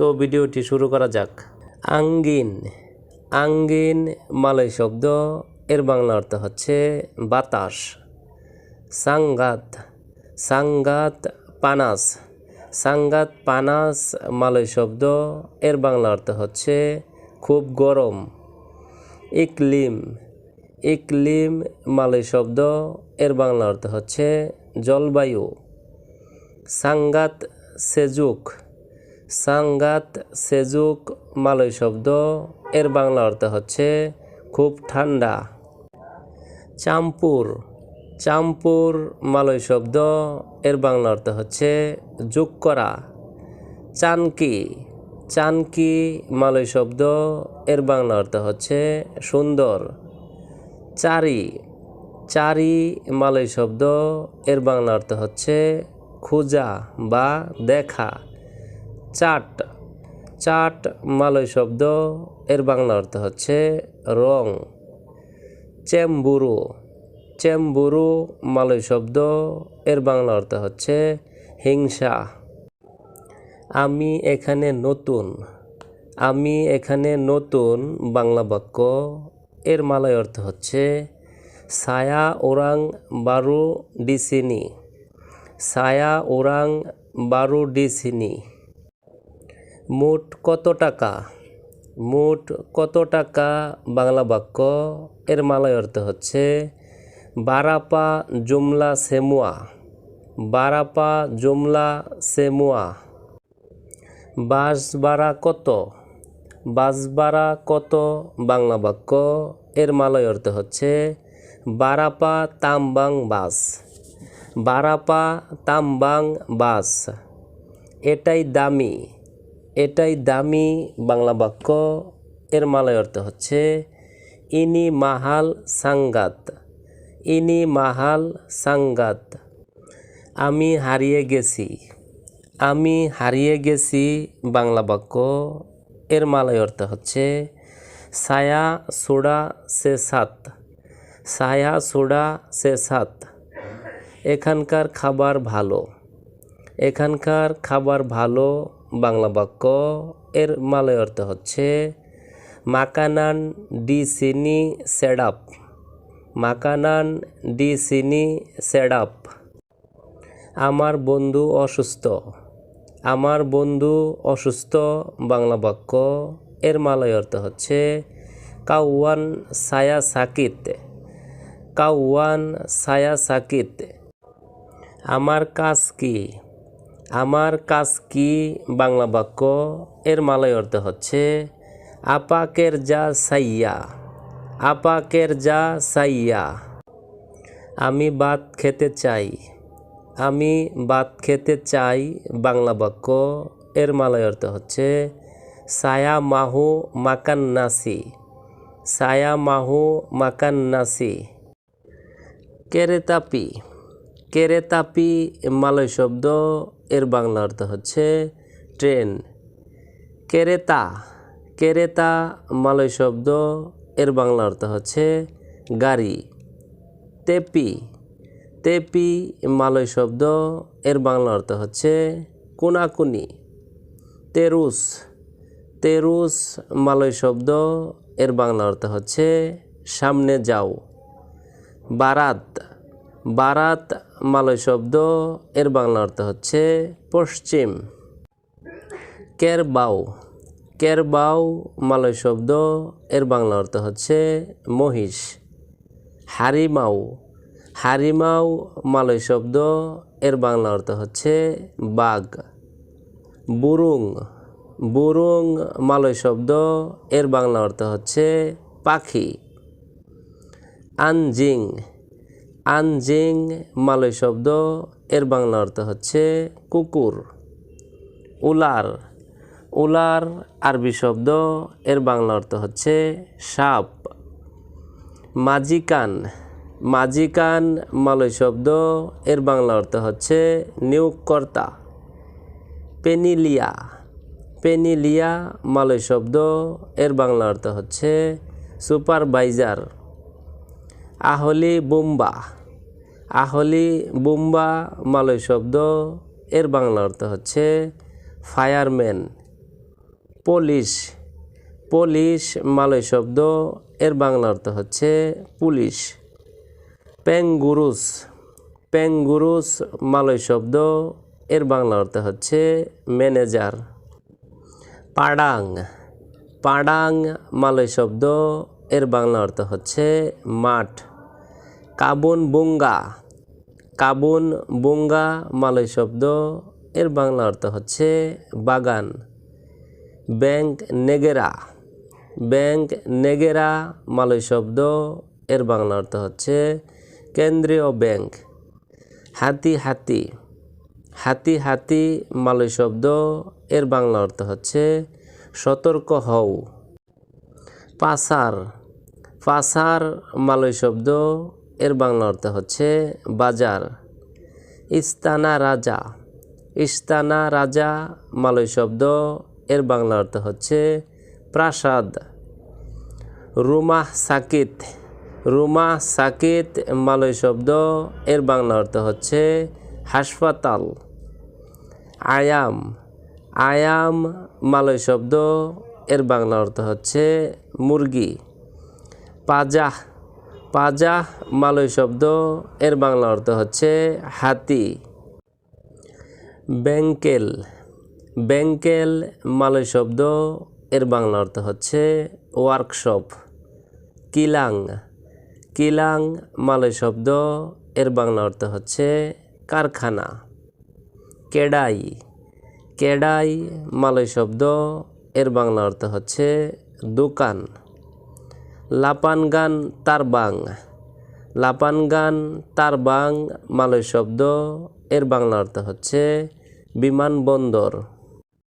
তো ভিডিওটি শুরু করা যাক। আঙ্গিন। আঙ্গিন, মালয় শব্দ। এর বাংলা অর্থ হচ্ছে বাতাস। সাঙ্গাত। সাঙ্গাত পানাস। সাঙ্গাত পানাস, মালয় শব্দ। এর বাংলা অর্থ হচ্ছে খুব গরম। ইকলিম। ইকলিম, মালয় শব্দ। এর বাংলা অর্থ হচ্ছে জলবায়ু। সাঙ্গাত সেজুক। সাঙ্গাত সেজুক মালয় শব্দ। এর বাংলা অর্থ হচ্ছে, খুব ঠান্ডা। চাম্পুর চাম্পুর মালয় শব্দ। এর বাংলা অর্থ হচ্ছে, যোগ করা। চানকি চানকি মালয় শব্দ। এর বাংলা অর্থ হচ্ছে, সুন্দর। চারি চারি মালয় শব্দ। এর বাংলা অর্থ হচ্ছে, খোঁজা বা দেখা। চাট। চাট মালয় শব্দ, এর বাংলা অর্থ হচ্ছে রং। চেম্বুরু। চেম্বুরু মালয় শব্দ, এর বাংলা অর্থ হচ্ছে হিংসা। আমি এখানে নতুন। আমি এখানে নতুন বাংলা বাক্য, এর মালয় অর্থ হচ্ছে ছায়া ওরাং বারু ডিসিনি। ছায়া ওরাং বারু ডিসিনি। মোট কত টাকা? মোট কত টাকা? বাংলা বাক্য, এর মালয় অর্থ হচ্ছে বারাপা জুমলা সেমুয়া। বারাপা জুমলা সেমুয়া। বাস ভাড়া কত? বাস ভাড়া কত? বাংলা বাক্য, এর মালয় অর্থ হচ্ছে বারাপা তামবাং বাস। বারাপা তামবাং বাস। এটাই দামি। এটাই দামি বাংলা বাক্য। এর মালয় অর্থ হচ্ছে, ইনি মাহাল সাঙ্গাত। ইনি মাহাল সাঙ্গাত। আমি হারিয়ে গেছি। আমি হারিয়ে গেছি বাংলা বাক্য। এর মালয় অর্থ হচ্ছে ছায়া সোডা সে সাত। ছায়া সোডা সে সাত। এখানকার খাবার ভালো। এখানকার খাবার ভালো বাংলা বাক্য। এর মালয় অর্থ হচ্ছে, মাকানান ডি সিনি সেডাপ। মাকানান ডি সিনি সেডাপ। আমার বন্ধু অসুস্থ। আমার বন্ধু অসুস্থ, বাংলা বাক্য। এর মালয় অর্থ হচ্ছে, কাউয়ান সায়া সাকিত। কাউয়ান সায়া সাকিত। আমার কাজ কি? আমার কাজ কি? বাংলা বাক্য, এর মালয় অর্থ হচ্ছে, আপাকের যা সাইয়া, আপাকের যা সাইয়া। আমি ভাত খেতে চাই, আমি ভাত খেতে চাই, বাংলা বাক্য, এর মালয় অর্থ হচ্ছে, সায়া মাহু মাকান নাসি সায়া মাহু মাকান নাসি কেরেতাপি কেরেতাপি মালয় শব্দ এর বাংলা অর্থ হচ্ছে ট্রেন। কেরেতা কেরেতা মালয় শব্দ, এর বাংলা অর্থ হচ্ছে গাড়ি। তেপি তেপি মালয় শব্দ, এর বাংলা অর্থ হচ্ছে কোনাকুনি। তেরুস তেরুস মালয় শব্দ, এর বাংলা অর্থ হচ্ছে সামনে যাও। বারাত বারাত মালয় শব্দ, এর বাংলা অর্থ হচ্ছে পশ্চিম। কেরবাও কেরবাও মালয় শব্দ, এর বাংলা অর্থ হচ্ছে মহিষ। হারিমাউ হারিমাউ মালয় শব্দ, এর বাংলা অর্থ হচ্ছে বাঘ। বুরুং বুরুং মালয় শব্দ, এর বাংলা অর্থ হচ্ছে পাখি। আনজিং আনজিং মালয় শব্দ, এর বাংলা অর্থ হচ্ছে কুকুর। উলার উলার আরবি শব্দ, এর বাংলা অর্থ হচ্ছে সাপ। মাজিকান মাজিকান মালয় শব্দ, এর বাংলা অর্থ হচ্ছে নিয়োগকর্তা। পেনিলিয়া পেনিলিয়া মালয় শব্দ, এর বাংলা অর্থ হচ্ছে সুপারভাইজার। আহলি বুম্বা আহলি বুম্বা, মালয় শব্দ, এর বাংলা অর্থ হচ্ছে ফায়ারম্যান পুলিশ পুলিশ মালয় শব্দ, এর বাংলা অর্থ হচ্ছে পুলিশ প্যাঙ্গুরুস প্যাঙ্গুরুস মালয় শব্দ, এর বাংলা অর্থ হচ্ছে ম্যানেজার পাডাং পাডাং মালয় শব্দ, এর বাংলা অর্থ হচ্ছে মাঠ কাবুন বুঙ্গা কাবুন বুঙ্গা মালয় শব্দ, এর বাংলা অর্থ হচ্ছে বাগান। Bank Negara. Bank Negara Malay শব্দ, এর বাংলা অর্থ হচ্ছে কেন্দ্রীয় ব্যাংক। হাতি হাতি। হাতি হাতি মালয় শব্দ, এর বাংলা অর্থ হচ্ছে সতর্ক হও। পাসার। পাসার মালয় শব্দ এর বাংলা অর্থ হচ্ছে বাজার। ইস্তানা রাজা। ইস্তানা রাজা মালয় শব্দ এর বাংলা অর্থ হচ্ছে প্রাসাদ। রুমাহ সাকিত। রুমাহ সাকিত মালয় শব্দ এর বাংলা অর্থ হচ্ছে হাসপাতাল। আয়াম। আয়াম মালয় শব্দ এর বাংলা অর্থ হচ্ছে মুরগি। পাজাহ। পাজাহ মালয় শব্দ, এর বাংলা অর্থ হচ্ছে হাতি। ব্যাংকেল ব্যাংকেল মালয় শব্দ, এর বাংলা অর্থ হচ্ছে ওয়ার্কশপ কিলাং কিলাং মালয় শব্দ, এর বাংলা অর্থ হচ্ছে কারখানা। কেডাই কেডাই মালয় শব্দ, এর বাংলা অর্থ হচ্ছে দোকান। লাপানগান তারবাং লাপানগান তারবাং মালয় শব্দ এর বাংলা অর্থ হচ্ছে বিমানবন্দর